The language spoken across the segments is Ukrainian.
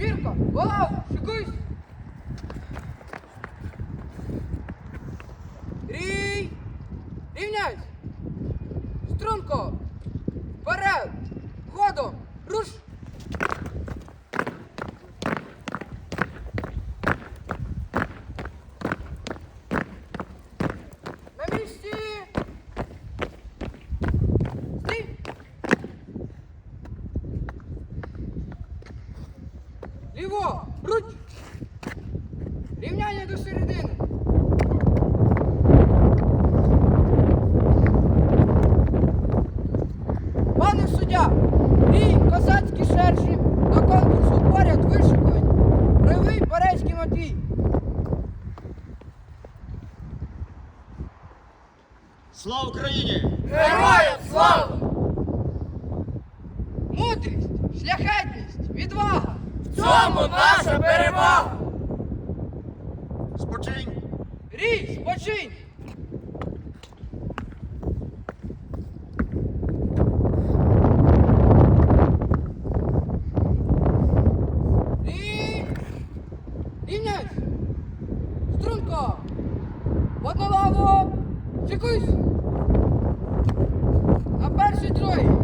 Бірка, голов, шикуйсь. Рій, рівняйсь. Струнко, вперед, ходом, руш. На місці. Стій. Ліво, руч. Рівняння до середини. Пане суддя, рій козацькі шерші до конкурсу поряд вишикувані. Правий Борецький Матвій. Слава Україні! Героям слава! Мудрість, шляхетність, відвага. В цьому наша перемога! Спочинь! Рій, спочинь! Рій! Рівняйсь! Струнко! В одну лаву! На перший другий!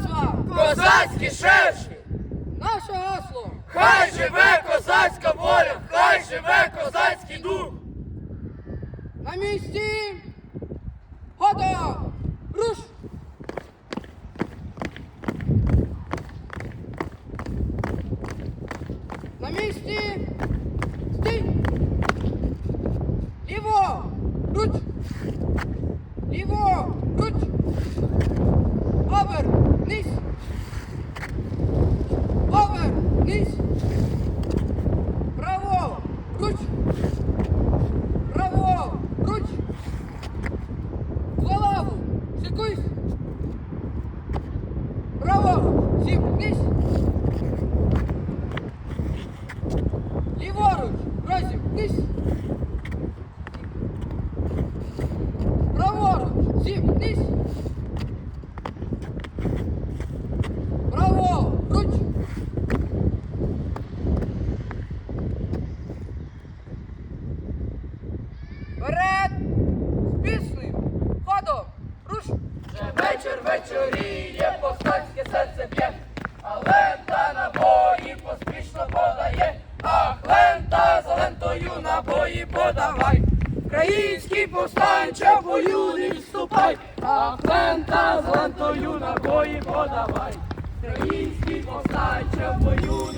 Назва! Козацькі шерші! Наше гасло! Хай живе козацька воля! Хай живе козацький дух! На місці! Года! Руш! На місці! Стій! Вечір вечоріє, повстанське серце б'є, а лента набої поспішно подає, ах, лента за лентою набої подавай. Український повстанче в бою не відступай, ах, лента з лентою набої подавай. Український повстанче в бою